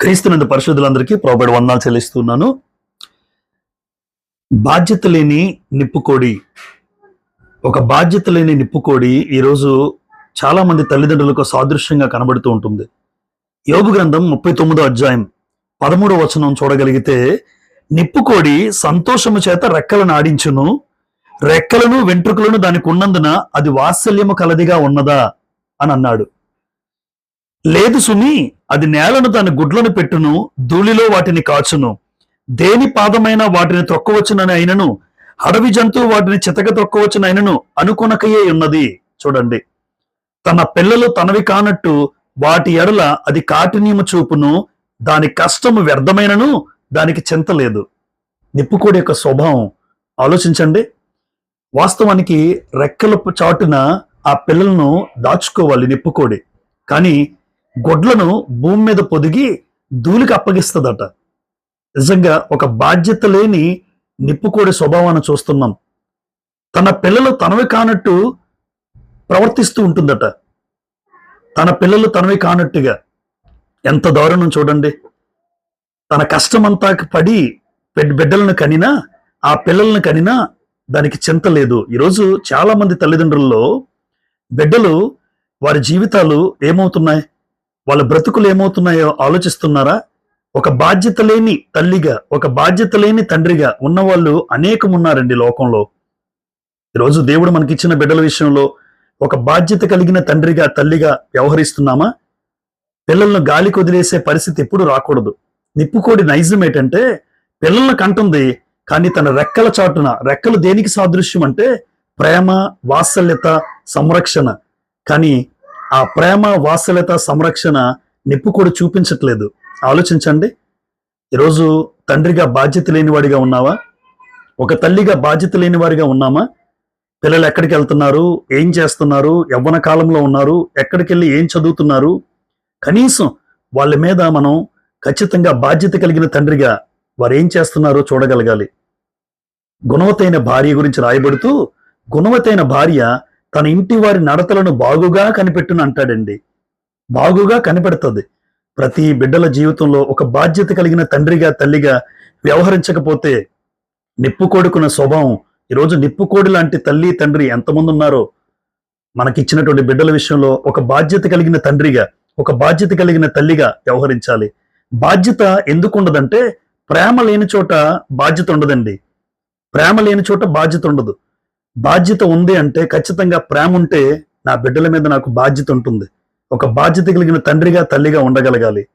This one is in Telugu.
క్రీస్తునందు పరిశుద్ధులందరికీ ప్రభుడు వందనాలు చెల్లిస్తున్నాను. బాధ్యత లేని నిప్పుకోడి ఒక బాధ్యత లేని నిప్పుకోడి ఈరోజు చాలామంది తల్లిదండ్రులకు సాదృశ్యంగా కనబడుతూ ఉంటుంది. యోగు గ్రంథం ముప్పై తొమ్మిదో అధ్యాయం పదమూడో వచనం చూడగలిగితే నిప్పుకోడి సంతోషము చేత రెక్కలను ఆడించును రెక్కలను వెంట్రుకలను దానికి ఉన్నందున అది వాత్సల్యము కలదిగా ఉన్నదా అని అన్నాడు. లేదు సుమి అది నేలను దాని గుడ్లను పెట్టును ధూళిలో వాటిని కాచును. దేని పాదమైన వాటిని త్రొక్కవచ్చునని అయినను అడవి జంతువు వాటిని చితక త్రొక్కవచ్చున అయినను అనుకొనకయే ఉన్నది. చూడండి. తన పిల్లలు తనవి కానట్టు వాటి ఎడల అది కాఠిన్యము చూపును దాని కష్టము వ్యర్థమైనను దానికి చింత లేదు. నిప్పుకోడి యొక్క స్వభావం. ఆలోచించండి. వాస్తవానికి రెక్కల చాటున ఆ పిల్లలను దాచుకోవాలి నిప్పుకోడి కానీ గొడ్లను భూమి మీద పొదిగి ధూళికి అప్పగిస్తుందట. నిజంగా ఒక బాధ్యత లేని నిప్పుకోడి స్వభావాన్ని చూస్తున్నాం. తన పిల్లలు తనవి కానట్టు ప్రవర్తిస్తూ ఉంటుందట. తన పిల్లలు తనవి కానట్టుగా. ఎంత దారుణం చూడండి. తన కష్టమంతా పడి బిడ్డలను కనినా ఆ పిల్లలను కనినా దానికి చింత లేదు. ఈరోజు చాలామంది తల్లిదండ్రుల్లో బిడ్డలు వారి జీవితాలు ఏమవుతున్నాయి? వాళ్ళ బ్రతుకులు ఏమవుతున్నాయో ఆలోచిస్తున్నారా? ఒక బాధ్యత లేని తల్లిగా ఒక బాధ్యత లేని తండ్రిగా ఉన్నవాళ్ళు అనేకం ఉన్నారండి లోకంలో. ఈరోజు దేవుడు మనకిచ్చిన బిడ్డల విషయంలో ఒక బాధ్యత కలిగిన తండ్రిగా తల్లిగా వ్యవహరిస్తున్నామా? పిల్లలను గాలికి వదిలేసే పరిస్థితి ఎప్పుడు రాకూడదు. నిప్పుకోడి నైజం ఏంటంటే పిల్లలను కంటుంది కానీ తన రెక్కల చాటున రెక్కలు దేనికి సాదృశ్యం అంటే ప్రేమ వాత్సల్యత సంరక్షణ. కానీ ఆ ప్రేమ వాత్సల్యత సంరక్షణ నిప్పుకోడి చూపించట్లేదు. ఆలోచించండి. ఈరోజు తండ్రిగా బాధ్యత లేనివాడిగా ఉన్నావా? ఒక తల్లిగా బాధ్యత లేని వారిగా ఉన్నామా? పిల్లలు ఎక్కడికి వెళ్తున్నారు? ఏం చేస్తున్నారు? యవ్వన కాలంలో ఉన్నారు. ఎక్కడికి వెళ్ళి ఏం చదువుతున్నారు? కనీసం వాళ్ళ మీద మనం ఖచ్చితంగా బాధ్యత కలిగిన తండ్రిగా వారు ఏం చేస్తున్నారో చూడగలగాలి. గుణవతైన భార్య గురించి రాయబడుతూ గుణవతైన భార్య తన ఇంటి వారి నడతలను బాగుగా కనిపెట్టును అంటాడండి. బాగుగా కనిపెడుతుంది. ప్రతి బిడ్డల జీవితంలో ఒక బాధ్యత కలిగిన తండ్రిగా తల్లిగా వ్యవహరించకపోతే నిప్పుకోడుకున్న స్వభావం ఈరోజు నిప్పుకోడి లాంటి తల్లి తండ్రి ఎంతమంది ఉన్నారో మనకిచ్చినటువంటి బిడ్డల విషయంలో ఒక బాధ్యత కలిగిన తండ్రిగా ఒక బాధ్యత కలిగిన తల్లిగా వ్యవహరించాలి. బాధ్యత ఎందుకు ఉండదంటే ప్రేమ లేని చోట బాధ్యత ఉండదండి. ప్రేమ లేని చోట బాధ్యత ఉండదు. బాధ్యత ఉంది అంటే ఖచ్చితంగా ప్రేమ ఉంటే నా బిడ్డల మీద నాకు బాధ్యత ఉంటుంది. ఒక బాధ్యత కలిగిన తండ్రిగా తల్లిగా ఉండగలగాలి.